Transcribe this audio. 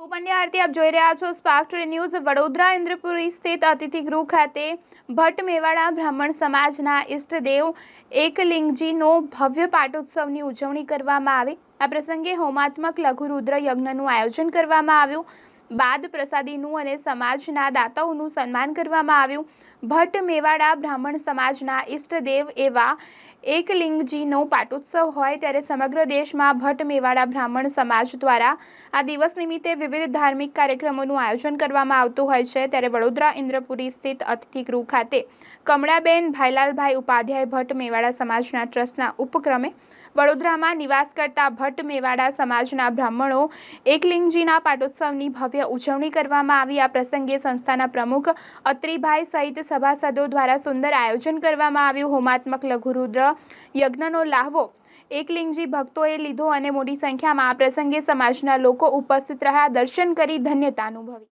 હું પંડ્યા આરતી આપ જોઈ રહ્યા છો. Spark Today news Vadodara, Indrapuri સ્થિત અતિથિ ગૃહ ખાતે ભટ્ટ મેવાડા બ્રાહ્મણ સમાજના ઇષ્ટદેવ એકલિંગજીનો ભવ્ય પાટોત્સવની ઉજવણી કરવામાં આવી. આ પ્રસંગે હોમાત્મક લઘુરુદ્ર યજ્ઞનું આયોજન કરવામાં આવ્યું. બાદ પ્રસાદીનું અને સમાજના દાતાઓનું સન્માન કરવામાં આવ્યું. ભટ્ટ મેવાડા બ્રાહ્મણ સમાજના ઈષ્ટદેવ એવા એકલિંગજીનો પાટોત્સવ હોય ત્યારે સમગ્ર દેશમાં ભટ્ટ મેવાડા બ્રાહ્મણ સમાજ દ્વારા આ દિવસ નિમિત્તે વિવિધ ધાર્મિક કાર્યક્રમોનું આયોજન કરવામાં આવતું હોય છે. ત્યારે વડોદરા ઇન્દ્રપુરી સ્થિત અતિથિગૃહ ખાતે કમળાબેન ભાઈલાલભાઈ ઉપાધ્યાય ભટ્ટ મેવાડા સમાજના ટ્રસ્ટના ઉપક્રમે વડોદરામાં નિવાસ કરતા ભટ્ટ મેવાડા સમાજના બ્રાહ્મણો એકલિંગજીના પાટોત્સવની ભવ્ય ઉજવણી કરવામાં આવી. આ પ્રસંગે સંસ્થાના પ્રમુખ અત્રિભાઈ સહિત સભાસદો દ્વારા સુંદર આયોજન કરવામાં આવ્યું. હોમાત્મક લઘુરુદ્ર યજ્ઞનો લાહવો એકલિંગજી ભક્તોએ લીધો અને મોટી સંખ્યામાં આ પ્રસંગે સમાજના લોકો ઉપસ્થિત રહ્યા. દર્શન કરી ધન્યતા અનુભવી.